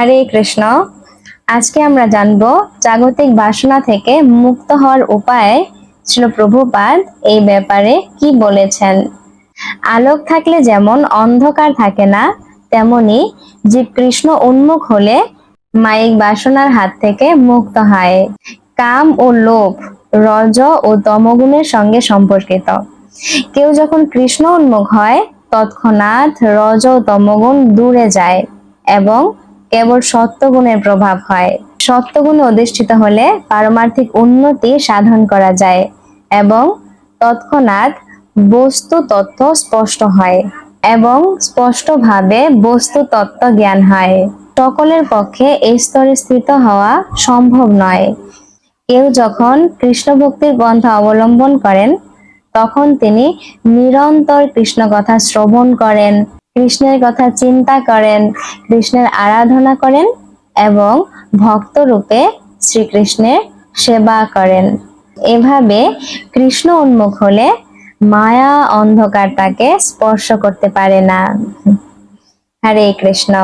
হরে কৃষ্ণ। আজকে আমরা জানব জাগতিক বাসনা থেকে মুক্ত হওয়ার উপায় ছিল প্রভুপাদ এই ব্যাপারে কি বলেছেন। আলোক থাকলে যেমন অন্ধকার থাকে না, তেমনি জীব কৃষ্ণ উন্মুখ হলে মায়িক বাসনার হাত থেকে মুক্ত হয়। কাম ও লোভ, রজ ও তমগুণের সঙ্গে সম্পর্কিত। কেউ যখন কৃষ্ণ উন্মুখ হয়, তৎক্ষণাৎ রজ ও তমগুণ দূরে যায় এবং কেবল সত্যগুণের প্রভাব হয়। সত্যগুণে অধিষ্ঠিত হলে পারমার্থিক উন্নতি সাধন করা যায় এবং তৎক্ষণাৎ বস্তু তত্ত্ব স্পষ্ট হয় এবং স্পষ্টভাবে বস্তু তত্ত্ব জ্ঞান হয়। সকলের পক্ষে এই স্তরে স্থিত হওয়া সম্ভব নয়। কেউ যখন কৃষ্ণ ভক্তির পন্থা অবলম্বন করেন, তখন তিনি নিরন্তর কৃষ্ণ কথা শ্রবণ করেন কৃষ্ণের কথা চিন্তা করেন, কৃষ্ণের আরাধনা করেন এবং ভক্ত রূপে শ্রীকৃষ্ণের সেবা করেন। এভাবে কৃষ্ণ উন্মুখ হলে মায়া অন্ধকার তাকে স্পর্শ করতে পারে না। হরে কৃষ্ণ।